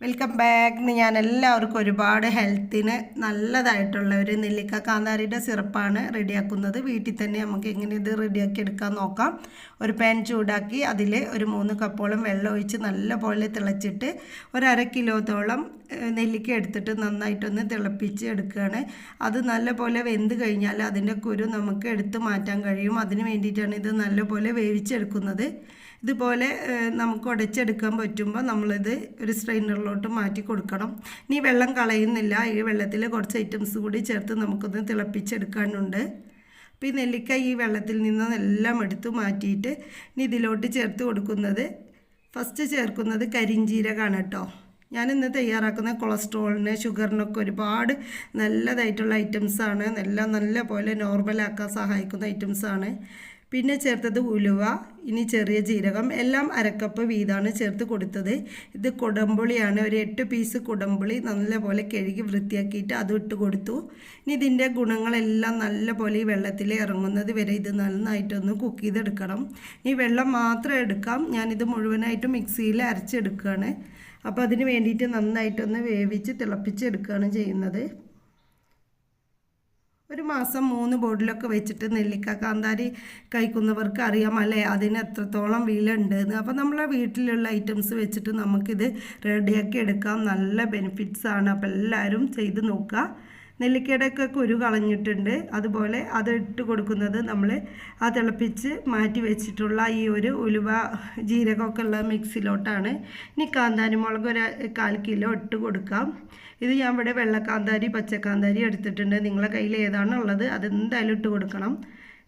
Welcome back ഞാൻ എല്ലാവർക്കും ഒരുപാട് ഹെൽത്തിന് നല്ലതായിട്ടുള്ള ഒരു നെല്ലിക്ക കാന്താരിയുടെ സിറപ്പാണ് റെഡിയാക്കുന്നത്. വീട്ടിൽ തന്നെ നമുക്ക് എങ്ങനെ ഇത് റെഡിയാക്കി എടുക്കാൻ നോക്കാം. ഒരു പാൻ ചൂടാക്കി അതിൽ ഒരു മൂന്ന് കപ്പോളം വെള്ളം ഒഴിച്ച് നല്ലപോലെ തിളച്ചിട്ട് ഒരു അര കിലോത്തോളം നെല്ലിക്ക എടുത്തിട്ട് നന്നായിട്ടൊന്ന് തിളപ്പിച്ച് എടുക്കുകയാണ്. അത് നല്ലപോലെ വെന്ത് കഴിഞ്ഞാൽ അതിന്റെ കുരു നമുക്ക് എടുത്ത് മാറ്റാൻ കഴിയും. അതിന് വേണ്ടിയിട്ടാണ് ഇത് നല്ലപോലെ വേവിച്ചെടുക്കുന്നത്. ഇതുപോലെ നമുക്ക് ഉടച്ചെടുക്കാൻ പറ്റുമ്പോൾ നമ്മളിത് ഒരു സ്ട്രെയിനറിലോട്ട് മാറ്റി കൊടുക്കണം. ഇനി വെള്ളം കളയുന്നില്ല. ഈ വെള്ളത്തിൽ കുറച്ച് ഐറ്റംസ് കൂടി ചേർത്ത് നമുക്കൊന്ന് തിളപ്പിച്ചെടുക്കാനുണ്ട്. അപ്പോൾ ഈ നെല്ലിക്ക ഈ വെള്ളത്തിൽ നിന്ന് എല്ലാം എടുത്തു മാറ്റിയിട്ട് ഇനി ഇതിലോട്ട് ചേർത്ത് കൊടുക്കുന്നത് ഫസ്റ്റ് ചേർക്കുന്നത് കരിഞ്ചീരകമാണ് കേട്ടോ ഞാനിന്ന് തയ്യാറാക്കുന്ന കൊളസ്ട്രോളിന് ഷുഗറിനൊക്കെ ഒരുപാട് നല്ലതായിട്ടുള്ള ഐറ്റംസാണ് എല്ലാം നല്ല പോലെ നോർമലാക്കാൻ സഹായിക്കുന്ന ഐറ്റംസാണ് പിന്നെ ചേർത്തത് ഉലുവ ഇനി ചെറിയ ജീരകം എല്ലാം അരക്കപ്പ് വീതമാണ് ചേർത്ത് കൊടുത്തത്. ഇത് കുടമ്പുളിയാണ് ഒരു എട്ട് പീസ് കുടമ്പുളി നല്ലപോലെ കഴുകി വൃത്തിയാക്കിയിട്ട് അത് ഇട്ട് കൊടുത്തു. ഇനി ഇതിന്റെ ഗുണങ്ങളെല്ലാം നല്ലപോലെ ഈ വെള്ളത്തിൽ ഇറങ്ങുന്നത് വരെ ഇത് നന്നായിട്ടൊന്ന് കുക്ക് ചെയ്തെടുക്കണം. ഈ വെള്ളം മാത്രം എടുക്കാം. ഞാനിത് മുഴുവനായിട്ട് മിക്സിയിൽ അരച്ചെടുക്കുകയാണ്. അപ്പോൾ അതിന് വേണ്ടിയിട്ട് നന്നായിട്ടൊന്ന് വേവിച്ച് തിളപ്പിച്ചെടുക്കുകയാണ് ചെയ്യുന്നത്. ഒരു മാസം മൂന്ന് ബോർഡിലൊക്കെ വെച്ചിട്ട് നെല്ലിക്ക കാന്താരി കഴിക്കുന്നവർക്ക് അറിയാം അല്ലേ? അതിന് എത്രത്തോളം വില ഉണ്ട് എന്ന് അപ്പോൾ നമ്മളെ വീട്ടിലുള്ള ഐറ്റംസ് വെച്ചിട്ട് നമുക്കിത് റെഡിയാക്കി എടുക്കാം. നല്ല ബെനിഫിറ്റ്സ് ആണ്. അപ്പോൾ എല്ലാവരും ചെയ്ത് നോക്കുക. നെല്ലിക്കയുടെയൊക്കെ കുരു കളഞ്ഞിട്ടുണ്ട്. അതുപോലെ അത് ഇട്ട് കൊടുക്കുന്നത് നമ്മൾ ആ തിളപ്പിച്ച് മാറ്റി വെച്ചിട്ടുള്ള ഈ ഒരു ഉലുവ ജീരകമൊക്കെ ഉള്ള മിക്സിലോട്ടാണ് ഇനി കാന്താരി മുളക് ഒരു കാൽ കിലോ ഇട്ട് കൊടുക്കാം. ഇത് ഞാൻ ഇവിടെ വെള്ളക്കാന്താരി പച്ചക്കാന്താരി എടുത്തിട്ടുണ്ട്. നിങ്ങളെ കയ്യിൽ ഏതാണ് ഉള്ളത് അതെന്തായാലും ഇട്ട് കൊടുക്കണം.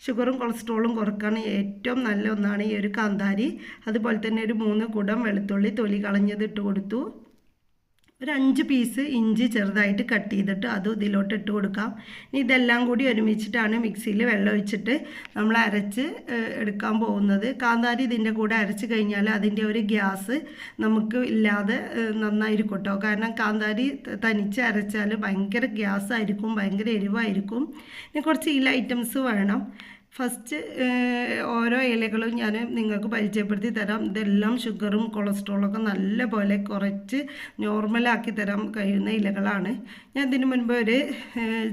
ഷുഗറും കൊളസ്ട്രോളും കുറയ്ക്കാൻ ഏറ്റവും നല്ല ഒന്നാണ് ഈ ഒരു കാന്താരി. അതുപോലെ തന്നെ ഒരു മൂന്ന് കുടം വെളുത്തുള്ളി തൊലി കളഞ്ഞത് ഇട്ട് കൊടുത്തു. ഒരു അഞ്ച് പീസ് ഇഞ്ചി ചെറുതായിട്ട് കട്ട് ചെയ്തിട്ട് അതും ഇതിലോട്ട് ഇട്ട് കൊടുക്കാം. ഇനി ഇതെല്ലാം കൂടി ഒരുമിച്ചിട്ടാണ് മിക്സിയിൽ വെള്ളം ഒഴിച്ചിട്ട് നമ്മൾ അരച്ച് എടുക്കാൻ പോകുന്നത്. കാന്താരി ഇതിന്റെ കൂടെ അരച്ച് കഴിഞ്ഞാൽ അതിന്റെ ഒരു ഗ്യാസ് നമുക്ക് ഇല്ലാതെ നന്നായിരിക്കും കേട്ടോ കാരണം കാന്താരി തനിച്ച് അരച്ചാൽ ഭയങ്കര ഗ്യാസ് ആയിരിക്കും ഭയങ്കര എരിവായിരിക്കും. ഇനി കുറച്ച് ഇല ഐറ്റംസ് വേണം. ഫസ്റ്റ് ഓരോ ഇലകളും ഞാൻ നിങ്ങൾക്ക് പരിചയപ്പെടുത്തി തരാം. ഇതെല്ലാം ഷുഗറും കൊളസ്ട്രോളൊക്കെ നല്ല പോലെ കുറച്ച് നോർമലാക്കി തരാൻ കഴിയുന്ന ഇലകളാണ്. ഞാൻ ഇതിന് മുൻപ് ഒരു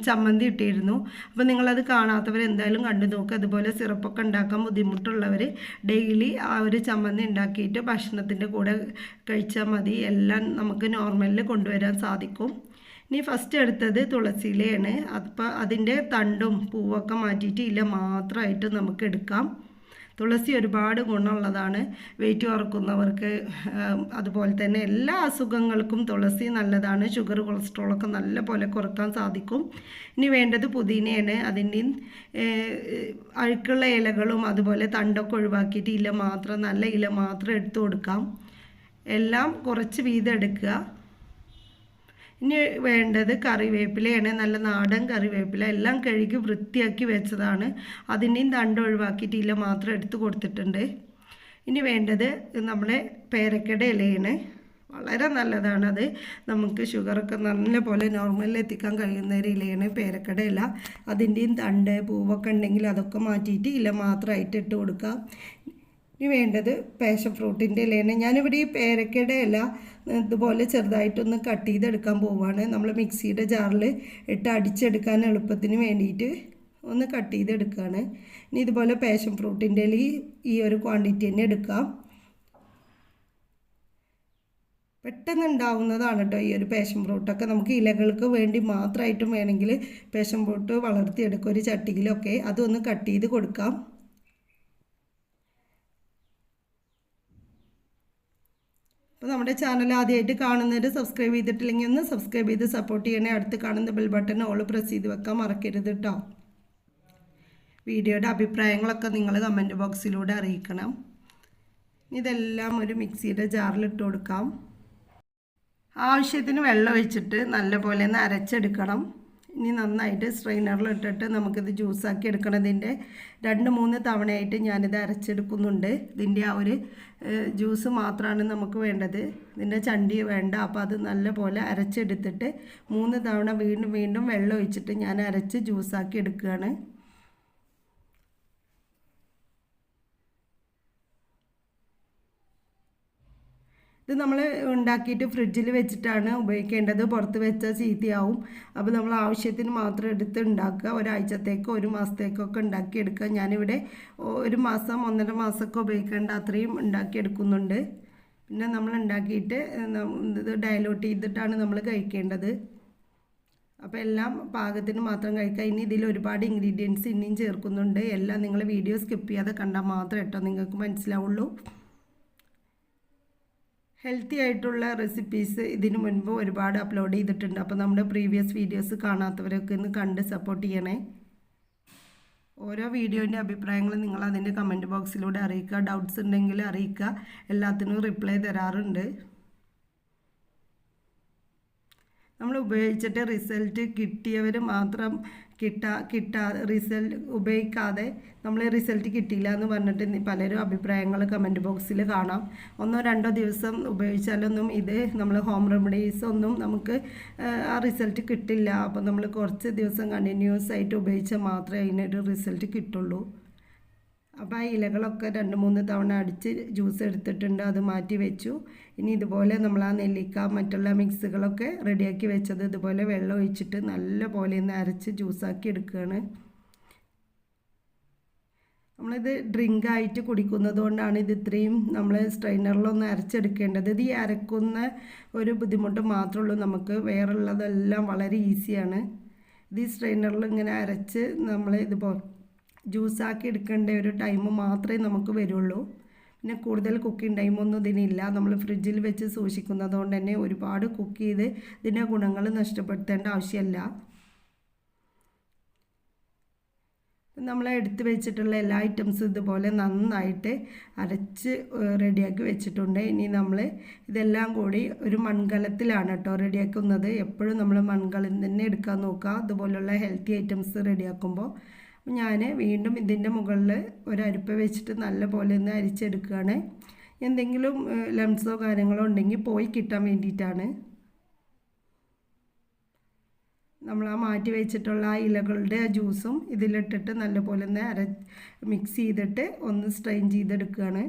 ചമ്മന്തി ഇട്ടിരുന്നു. അപ്പോൾ നിങ്ങളത് കാണാത്തവർ എന്തായാലും കണ്ടു നോക്കുക അതുപോലെ സിറപ്പൊക്കെ ഉണ്ടാക്കാൻ ബുദ്ധിമുട്ടുള്ളവർ ഡെയിലി ആ ഒരു ചമ്മന്തി ഉണ്ടാക്കിയിട്ട് ഭക്ഷണത്തിന്റെ കൂടെ കഴിച്ചാൽ മതി. എല്ലാം നമുക്ക് നോർമലിൽ കൊണ്ടുവരാൻ സാധിക്കും. ഇനി ഫസ്റ്റ് എടുത്തത് തുളസി ഇലയാണ് അപ്പോൾ അതിന്റെ തണ്ടും പൂവൊക്കെ മാറ്റിയിട്ട് ഇല മാത്രമായിട്ട് നമുക്ക് എടുക്കാം. തുളസി ഒരുപാട് ഗുണമുള്ളതാണ്. വെയിറ്റ് കുറക്കുന്നവർക്ക് അതുപോലെ തന്നെ എല്ലാ അസുഖങ്ങൾക്കും തുളസി നല്ലതാണ്. ഷുഗർ കൊളസ്ട്രോളൊക്കെ നല്ല പോലെ കുറയ്ക്കാൻ സാധിക്കും. ഇനി വേണ്ടത് പുതിനയാണ്. അതിന്റെയും അഴുക്കുള്ള ഇലകളും അതുപോലെ തണ്ടൊക്കെ ഒഴിവാക്കിയിട്ട് ഇല മാത്രം നല്ല ഇല മാത്രം എടുത്തു കൊടുക്കാം. എല്ലാം കുറച്ച് വീതം എടുക്കുക. ഇനി വേണ്ടത് കറിവേപ്പിലയാണ്. നല്ല നാടൻ കറിവേപ്പില. എല്ലാം കഴുകി വൃത്തിയാക്കി വെച്ചതാണ്. അതിന്റെയും തണ്ട് ഒഴിവാക്കിയിട്ട് ഇല മാത്രം എടുത്ത് കൊടുത്തിട്ടുണ്ട്. ഇനി വേണ്ടത് നമ്മുടെ പേരക്കയുടെ ഇലയാണ്. വളരെ നല്ലതാണത് നമുക്ക് ഷുഗറൊക്കെ നല്ല പോലെ നോർമലിൽ എത്തിക്കാൻ കഴിയുന്ന ഒരു ഇലയാണ് പേരക്കട ഇല. അതിന്റെയും തണ്ട് പൂവൊക്കെ ഉണ്ടെങ്കിൽ അതൊക്കെ മാറ്റിയിട്ട് ഇല മാത്രമായിട്ട് ഇട്ട് കൊടുക്കാം. ഇനി വേണ്ടത് പാഷൻ ഫ്രൂട്ടിന്റെ ഇലയാണ്. ഞാനിവിടെ ഈ പേരക്കയുടെ ഇല ഇതുപോലെ ചെറുതായിട്ടൊന്ന് കട്ട് ചെയ്തെടുക്കാൻ പോവുകയാണ് നമ്മൾ മിക്സിയുടെ ജാറിൽ ഇട്ട് അടിച്ചെടുക്കാൻ എളുപ്പത്തിന് വേണ്ടിയിട്ട് ഒന്ന് കട്ട് ചെയ്തെടുക്കുകയാണ് ഇനി ഇതുപോലെ പാഷൻ ഫ്രൂട്ടിന്റെ ഇല ഈ- ഒരു ക്വാണ്ടിറ്റി തന്നെ എടുക്കാം. പെട്ടെന്ന് ഉണ്ടാവുന്നതാണ് കേട്ടോ ഈ ഒരു പാഷൻ ഫ്രൂട്ടൊക്കെ നമുക്ക് ഇലകൾക്ക് വേണ്ടി മാത്രമായിട്ടും വേണമെങ്കിൽ പാഷൻ ഫ്രൂട്ട് വളർത്തിയെടുക്കുക ഒരു ചട്ടിയിലൊക്കെ അതൊന്ന് കട്ട് ചെയ്ത് കൊടുക്കാം. അപ്പോൾ നമ്മുടെ ചാനൽ ആദ്യമായിട്ട് കാണുന്നവർ സബ്സ്ക്രൈബ് ചെയ്തിട്ടില്ലെങ്കിൽ ഒന്ന് സബ്സ്ക്രൈബ് ചെയ്ത് സപ്പോർട്ട് ചെയ്യണേ. അടുത്ത് കാണുന്ന ബെൽ ബട്ടൺ ഓൾ പ്രസ് ചെയ്ത് വെക്കാൻ മറക്കരുത് കേട്ടോ വീഡിയോയുടെ അഭിപ്രായങ്ങളൊക്കെ നിങ്ങൾ കമന്റ് ബോക്സിലൂടെ അറിയിക്കണം. ഇതെല്ലാം ഒരു മിക്സിയുടെ ജാറിലിട്ട് കൊടുക്കാം. ആവശ്യത്തിന് വെള്ളം ഒഴിച്ചിട്ട് നല്ലപോലെ ഒന്ന് അരച്ചെടുക്കണം. ഇനി നന്നായിട്ട് സ്ട്രെയിനറിൽ ഇട്ടിട്ട് നമുക്കിത് ജ്യൂസാക്കി എടുക്കണതിന്റെ രണ്ട് മൂന്ന് തവണയായിട്ട് ഞാനിത് അരച്ചെടുക്കുന്നുണ്ട്. ഇതിന്റെ ആ ഒരു ജ്യൂസ് മാത്രമാണ് നമുക്ക് വേണ്ടത്. ഇതിന്റെ ചണ്ടി വേണ്ട. അപ്പോൾ അത് നല്ല പോലെ അരച്ചെടുത്തിട്ട് മൂന്ന് തവണ വീണ്ടും വീണ്ടും വെള്ളം ഒഴിച്ചിട്ട് ഞാൻ അരച്ച് ജ്യൂസാക്കി എടുക്കുകയാണ് ഇത് നമ്മൾ ഉണ്ടാക്കിയിട്ട് ഫ്രിഡ്ജിൽ വെച്ചിട്ടാണ് ഉപയോഗിക്കേണ്ടത്. പുറത്ത് വെച്ചാൽ ചീത്തയാവും. അപ്പോൾ നമ്മൾ ആവശ്യത്തിന് മാത്രം എടുത്ത് ഉണ്ടാക്കുക. ഒരാഴ്ചത്തേക്കോ ഒരു മാസത്തേക്കൊക്കെ ഉണ്ടാക്കിയെടുക്കുക. ഞാനിവിടെ ഒരു മാസം ഒന്നര മാസമൊക്കെ ഉപയോഗിക്കേണ്ട അത്രയും ഉണ്ടാക്കിയെടുക്കുന്നുണ്ട്. പിന്നെ നമ്മൾ ഉണ്ടാക്കിയിട്ട് ഇത് ഡയലോട്ട് ചെയ്തിട്ടാണ് നമ്മൾ കഴിക്കേണ്ടത്. അപ്പോൾ എല്ലാം പാകത്തിന് മാത്രം കഴിക്കുക. ഇനി ഇതിൽ ഒരുപാട് ഇൻഗ്രീഡിയൻസ് ഇനിയും ചേർക്കുന്നുണ്ട്. എല്ലാം നിങ്ങൾ വീഡിയോ സ്കിപ്പ് ചെയ്യാതെ കണ്ടാൽ മാത്രം കേട്ടോ നിങ്ങൾക്ക് മനസ്സിലാവുള്ളൂ. ഹെൽത്തി ആയിട്ടുള്ള റെസിപ്പീസ് ഇതിനു മുൻപ് ഒരുപാട് അപ്ലോഡ് ചെയ്തിട്ടുണ്ട്. അപ്പോൾ നമ്മുടെ പ്രീവിയസ് വീഡിയോസ് കാണാത്തവരൊക്കെ ഒന്ന് കണ്ട് സപ്പോർട്ട് ചെയ്യണേ. ഓരോ വീഡിയോന്റെ അഭിപ്രായങ്ങൾ നിങ്ങൾ അതിന്റെ കമന്റ് ബോക്സിലൂടെ അറിയിക്കുക. ഡൗട്ട്സ് ഉണ്ടെങ്കിൽ അറിയിക്കുക. എല്ലാത്തിനും റിപ്ലൈ തരാറുണ്ട്. നമ്മൾ ഉപയോഗിച്ചിട്ട് റിസൾട്ട് കിട്ടിയവർ മാത്രം കിട്ടാ കിട്ടാ റിസൾട്ട് ഉപയോഗിക്കാതെ നമ്മൾ റിസൾട്ട് കിട്ടിയില്ല എന്ന് പറഞ്ഞിട്ട് പലരും അഭിപ്രായങ്ങൾ കമന്റ് ബോക്സിൽ കാണാം. ഒന്നോ രണ്ടോ ദിവസം ഉപയോഗിച്ചാലൊന്നും ഇത് നമ്മൾ ഹോം റെമഡീസ് ഒന്നും നമുക്ക് ആ റിസൾട്ട് കിട്ടില്ല. അപ്പോൾ നമ്മൾ കുറച്ച് ദിവസം കണ്ടിന്യൂസ് ആയിട്ട് ഉപയോഗിച്ചാൽ മാത്രമേ അതിനൊരു റിസൾട്ട് കിട്ടുള്ളൂ. അപ്പോൾ ആ ഇലകളൊക്കെ രണ്ട് മൂന്ന് തവണ അടിച്ച് ജ്യൂസ് എടുത്തിട്ടുണ്ട് അത് മാറ്റി വെച്ചു. ഇനി ഇതുപോലെ നമ്മൾ ആ നെല്ലിക്ക മറ്റുള്ള മിക്സുകളൊക്കെ റെഡിയാക്കി വെച്ചത് ഇതുപോലെ വെള്ളം ഒഴിച്ചിട്ട് നല്ല പോലെ ഒന്ന് അരച്ച് ജ്യൂസാക്കി എടുക്കുകയാണ്. നമ്മളിത് ഡ്രിങ്ക് ആയിട്ട് കുടിക്കുന്നത് കൊണ്ടാണ് ഇത് ഇത്രയും നമ്മൾ സ്ട്രെയിനറിലൊന്ന് അരച്ചെടുക്കേണ്ടത്. ഇത് ഈ അരക്കുന്ന ഒരു ബുദ്ധിമുട്ട് മാത്രമുള്ളൂ നമുക്ക് വേറുള്ളതെല്ലാം വളരെ ഈസിയാണ് ഇത് ഈ സ്ട്രെയിനറിൽ ഇങ്ങനെ അരച്ച് നമ്മൾ ഇതുപോലെ ജ്യൂസാക്കി എടുക്കേണ്ട ഒരു ടൈം മാത്രമേ നമുക്ക് വരുള്ളൂ. പിന്നെ കൂടുതൽ കുക്കിംഗ് ടൈമൊന്നും ഇതിനില്ല. നമ്മൾ ഫ്രിഡ്ജിൽ വെച്ച് സൂക്ഷിക്കുന്നത് കൊണ്ട് തന്നെ ഒരുപാട് കുക്ക് ചെയ്ത് ഇതിന്റെ ഗുണങ്ങൾ നഷ്ടപ്പെടുത്തേണ്ട ആവശ്യമില്ല. നമ്മൾ എടുത്ത് വെച്ചിട്ടുള്ള എല്ലാ ഐറ്റംസും ഇതുപോലെ നന്നായിട്ട് അരച്ച് റെഡിയാക്കി വെച്ചിട്ടുണ്ട്. ഇനി നമ്മൾ ഇതെല്ലാം കൂടി ഒരു മൺകലത്തിലാണ് കേട്ടോ റെഡിയാക്കുന്നത് എപ്പോഴും നമ്മൾ മൺകലം തന്നെ എടുക്കാൻ നോക്കുക. അതുപോലുള്ള ഹെൽത്തി ഐറ്റംസ് റെഡിയാക്കുമ്പോൾ ഞാൻ വീണ്ടും ഇതിന്റെ മുകളിൽ ഒരരിപ്പ വെച്ചിട്ട് നല്ല പോലെ ഒന്ന് അരിച്ചെടുക്കുകയാണ് എന്തെങ്കിലും ലംസോ കാര്യങ്ങളോ ഉണ്ടെങ്കിൽ പോയി കിട്ടാൻ വേണ്ടിയിട്ടാണ്. നമ്മൾ ആ മാറ്റി വെച്ചിട്ടുള്ള ആ ഇലകളുടെ ആ ജ്യൂസും ഇതിലിട്ടിട്ട് നല്ലപോലെ ഒന്ന് അര മിക്സ് ചെയ്തിട്ട് ഒന്ന് സ്ട്രെയിൻ ചെയ്തെടുക്കുകയാണ്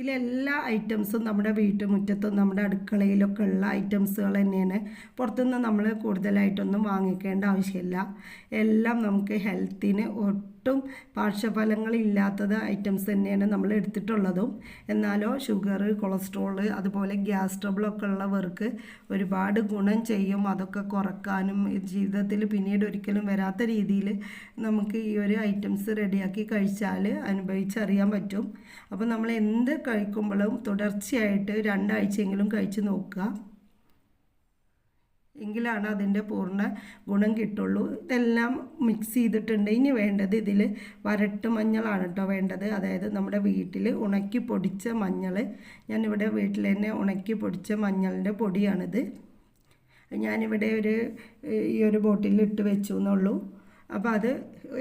ഇതിലെല്ലാ ഐറ്റംസും നമ്മുടെ വീട്ടുമുറ്റത്തും നമ്മുടെ അടുക്കളയിലൊക്കെ ഉള്ള ഐറ്റംസുകൾ തന്നെയാണ്. പുറത്തുനിന്ന് നമ്മൾ കൂടുതലായിട്ടൊന്നും വാങ്ങിക്കേണ്ട ആവശ്യമില്ല. എല്ലാം നമുക്ക് ഹെൽത്തിന് ഒട്ടും പാർശ്വഫലങ്ങളില്ലാത്തത് ഐറ്റംസ് തന്നെയാണ് നമ്മൾ എടുത്തിട്ടുള്ളതും. എന്നാലോ ഷുഗർ കൊളസ്ട്രോൾ അതുപോലെ ഗ്യാസ് ട്രബിളൊക്കെ ഉള്ളവർക്ക് ഒരുപാട് ഗുണം ചെയ്യും. അതൊക്കെ കുറക്കാനും ജീവിതത്തിൽ പിന്നീട് ഒരിക്കലും വരാത്ത രീതിയിൽ നമുക്ക് ഈ ഒരു ഐറ്റംസ് റെഡിയാക്കി കഴിച്ചാൽ അനുഭവിച്ചറിയാൻ പറ്റും. അപ്പോൾ നമ്മൾ എന്ത് കഴിക്കുമ്പോഴും തുടർച്ചയായിട്ട് രണ്ടാഴ്ചയെങ്കിലും കഴിച്ച് നോക്കുക. എങ്കിലാണ് അതിന്റെ പൂർണ ഗുണം കിട്ടുള്ളൂ. ഇതെല്ലാം മിക്സ് ചെയ്തിട്ടുണ്ട്. ഇനി വേണ്ടത് ഇതിൽ വരട്ട് മഞ്ഞളാണ് കേട്ടോ വേണ്ടത്. അതായത് നമ്മുടെ വീട്ടിൽ ഉണക്കി പൊടിച്ച മഞ്ഞൾ ഞാനിവിടെ വീട്ടിൽ തന്നെ ഉണക്കി പൊടിച്ച മഞ്ഞളിന്റെ പൊടിയാണിത്. ഞാനിവിടെ ഒരു ഈ ഒരു ബോട്ടിൽ ഇട്ട് വെച്ചു എന്നുള്ളൂ അപ്പോൾ അത്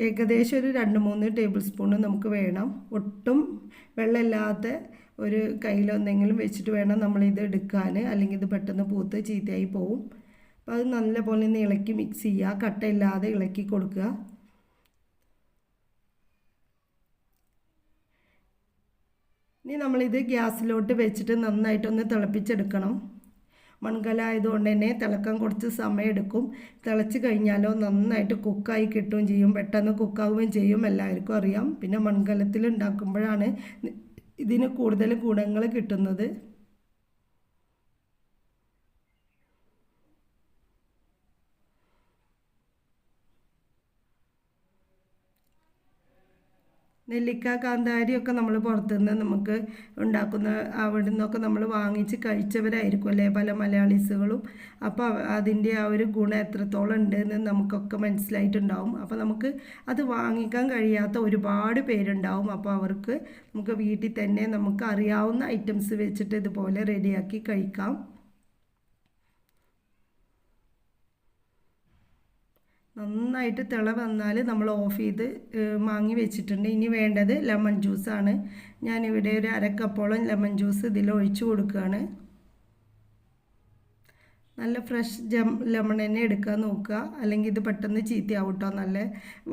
ഏകദേശം ഒരു രണ്ട് മൂന്ന് ടേബിൾ സ്പൂൺ നമുക്ക് വേണം. ഒട്ടും വെള്ളമില്ലാത്ത ഒരു കയ്യിലൊന്നെങ്കിലും വെച്ചിട്ട് വേണം നമ്മളിത് എടുക്കാൻ. അല്ലെങ്കിൽ ഇത് പെട്ടെന്ന് പൂത്ത് ചീത്തയായി പോവും. അപ്പോൾ അത് നല്ലപോലെ ഒന്ന് ഇളക്കി മിക്സ് ചെയ്യുക. കട്ടയില്ലാതെ ഇളക്കി കൊടുക്കുക. ഇനി നമ്മളിത് ഗ്യാസിലോട്ട് വെച്ചിട്ട് നന്നായിട്ടൊന്ന് തിളപ്പിച്ചെടുക്കണം. മൺകലായതുകൊണ്ട് തന്നെ തിളക്കാൻ കുറച്ച് സമയം എടുക്കും. തിളച്ച് കഴിഞ്ഞാലോ നന്നായിട്ട് കുക്കായി കിട്ടുകയും ചെയ്യും. പെട്ടെന്ന് കുക്കാവുകയും ചെയ്യും. എല്ലാവർക്കും അറിയാം. പിന്നെ മൺകലത്തിൽ ഉണ്ടാക്കുമ്പോഴാണ് ഇതിന് കൂടുതൽ ഗുണങ്ങൾ കിട്ടുന്നത്. നെല്ലിക്ക കാന്താരിയൊക്കെ നമ്മൾ പുറത്തുനിന്ന് നമുക്ക് ഉണ്ടാക്കുന്ന അവിടെ നിന്നൊക്കെ നമ്മൾ വാങ്ങിച്ച് കഴിച്ചവരായിരിക്കും അല്ലേ? പല മലയാളീസുകളും. അപ്പോൾ അതിന്റെ ആ ഒരു ഗുണം എത്രത്തോളം ഉണ്ട് എന്ന് നമുക്കൊക്കെ മനസ്സിലായിട്ടുണ്ടാവും. അപ്പോൾ നമുക്ക് അത് വാങ്ങിക്കാൻ കഴിയാത്ത ഒരുപാട് പേരുണ്ടാവും. അപ്പോൾ അവർക്ക് നമുക്ക് വീട്ടിൽ തന്നെ നമുക്ക് അറിയാവുന്ന ഐറ്റംസ് വെച്ചിട്ട് ഇതുപോലെ റെഡിയാക്കി കഴിക്കാം. നന്നായിട്ട് തിള വന്നാൽ നമ്മൾ ഓഫ് ചെയ്ത് മാങ്ങി വെച്ചിട്ടുണ്ട്. ഇനി വേണ്ടത് ലെമൺ ജ്യൂസാണ് ഞാനിവിടെ ഒരു അരക്കപ്പോളം ലെമൺ ജ്യൂസ് ഇതിൽ ഒഴിച്ചു കൊടുക്കുകയാണ് നല്ല ഫ്രഷ് ജം ലെമൺ തന്നെ എടുക്കാൻ നോക്കുക. അല്ലെങ്കിൽ ഇത് പെട്ടെന്ന് ചീത്തയാവും കേട്ടോ നല്ല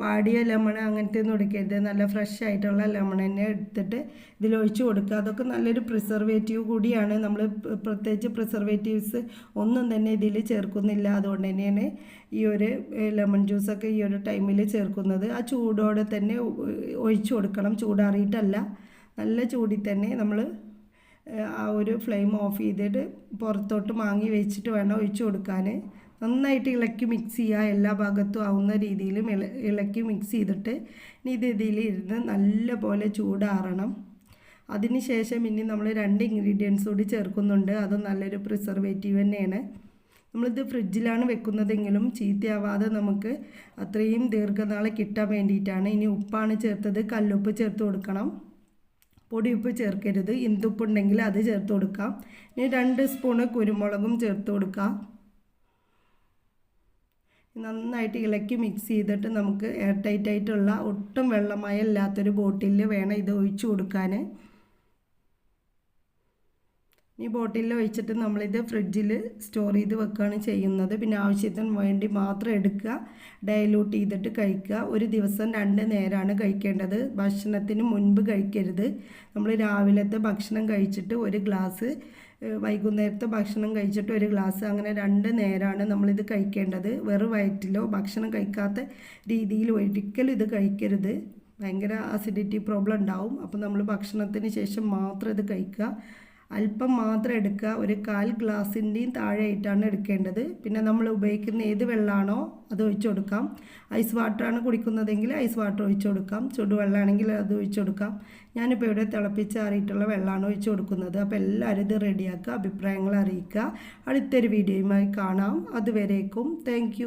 വാടിയ ലെമൺ അങ്ങനത്തെ ഒന്നും എടുക്കരുത്. നല്ല ഫ്രഷ് ആയിട്ടുള്ള ലെമൺ തന്നെ എടുത്തിട്ട് ഇതിലൊഴിച്ച് കൊടുക്കുക. അതൊക്കെ നല്ലൊരു പ്രിസർവേറ്റീവ് കൂടിയാണ്. നമ്മൾ പ്രത്യേകിച്ച് പ്രിസർവേറ്റീവ്സ് ഒന്നും തന്നെ ഇതിൽ ചേർക്കുന്നില്ല. അതുകൊണ്ട് തന്നെയാണ് ഈ ഒരു ലെമൺ ജ്യൂസൊക്കെ ഈ ഒരു ടൈമിൽ ചേർക്കുന്നത്. ആ ചൂടോടെ തന്നെ ഒഴിച്ചു കൊടുക്കണം. ചൂടാറിയിട്ടല്ല. നല്ല ചൂടിൽ തന്നെ നമ്മൾ ആ ഒരു ഫ്ലെയിം ഓഫ് ചെയ്തിട്ട് പുറത്തോട്ട് മാങ്ങി വെച്ചിട്ട് വേണം ഒഴിച്ചു കൊടുക്കാൻ നന്നായിട്ട് ഇളക്കി മിക്സ് ചെയ്യുക. എല്ലാ ഭാഗത്തും ആവുന്ന രീതിയിലും ഇള ഇളക്കി മിക്സ് ചെയ്തിട്ട് ഇനി ഇത് ഇതിൽ ഇരുന്ന് നല്ല പോലെ ചൂടാറണം അതിനുശേഷം ഇനി നമ്മൾ രണ്ട് ഇൻഗ്രീഡിയൻസ് കൂടി ചേർക്കുന്നുണ്ട്. അത് നല്ലൊരു പ്രിസർവേറ്റീവ് തന്നെയാണ്. നമ്മളിത് ഫ്രിഡ്ജിലാണ് വെക്കുന്നതെങ്കിലും ചീത്തയാവാതെ നമുക്ക് അത്രയും ദീർഘനാൾ കിട്ടാൻ വേണ്ടിയിട്ടാണ്. ഇനി ഉപ്പാണ് ചേർത്തത്. കല്ലുപ്പ് ചേർത്ത് കൊടുക്കണം. പൊടിയുപ്പ് ചേർക്കരുത്. ഇന്തുപ്പുണ്ടെങ്കിൽ അത് ചേർത്ത് കൊടുക്കാം. ഇനി രണ്ട് സ്പൂണ് കുരുമുളകും ചേർത്ത് കൊടുക്കാം. നന്നായിട്ട് ഇളക്കി മിക്സ് ചെയ്തിട്ട് നമുക്ക് എയർ ടൈറ്റ് ആയിട്ടുള്ള ഒട്ടും വെള്ളമായ ഇല്ലാത്തൊരു ബോട്ടിലിൽ വേണം ഇത് ഒഴിച്ചു കൊടുക്കാൻ ഈ ബോട്ടിലിൽ ഒഴിച്ചിട്ട് നമ്മളിത് ഫ്രിഡ്ജിൽ സ്റ്റോർ ചെയ്ത് വെക്കുകയാണ് ചെയ്യുന്നത്. പിന്നെ ആവശ്യത്തിന് വേണ്ടി മാത്രം എടുക്കുക ഡയലൂട്ട് ചെയ്തിട്ട് കഴിക്കുക. ഒരു ദിവസം രണ്ട് നേരമാണ് കഴിക്കേണ്ടത്. ഭക്ഷണത്തിന് മുൻപ് കഴിക്കരുത്. നമ്മൾ രാവിലത്തെ ഭക്ഷണം കഴിച്ചിട്ട് ഒരു ഗ്ലാസ് വൈകുന്നേരത്തെ ഭക്ഷണം കഴിച്ചിട്ട് ഒരു ഗ്ലാസ് അങ്ങനെ രണ്ട് നേരമാണ് നമ്മളിത് കഴിക്കേണ്ടത്. വെറും വയറ്റിലോ ഭക്ഷണം കഴിക്കാത്ത രീതിയിൽ ഒരിക്കലും ഇത് കഴിക്കരുത്. ഭയങ്കര അസിഡിറ്റി പ്രോബ്ലം ഉണ്ടാവും. അപ്പോൾ നമ്മൾ ഭക്ഷണത്തിന് ശേഷം മാത്രം ഇത് കഴിക്കുക. അല്പം മാത്രം എടുക്കുക. ഒരു കാൽ ഗ്ലാസിന്റെയും താഴെയായിട്ടാണ് എടുക്കേണ്ടത്. പിന്നെ നമ്മൾ ഉപയോഗിക്കുന്ന ഏത് വെള്ളമാണോ അത് ഒഴിച്ചു കൊടുക്കാം. ഐസ് വാട്ടറാണ് കുടിക്കുന്നതെങ്കിൽ ഐസ് വാട്ടർ ഒഴിച്ചു കൊടുക്കാം. ചുടുവെള്ളമാണെങ്കിൽ അത് ഒഴിച്ചു കൊടുക്കാം. ഞാനിപ്പോൾ ഇവിടെ തിളപ്പിച്ച് തിളപ്പിച്ചാറിയിട്ടുള്ള വെള്ളമാണ് ഒഴിച്ചു കൊടുക്കുന്നത്. അപ്പോൾ എല്ലാവരും ഇത് റെഡിയാക്കുക അഭിപ്രായങ്ങൾ അറിയിക്കുക. അടുത്തൊരു വീഡിയോയുമായി കാണാം. അതുവരേക്കും താങ്ക്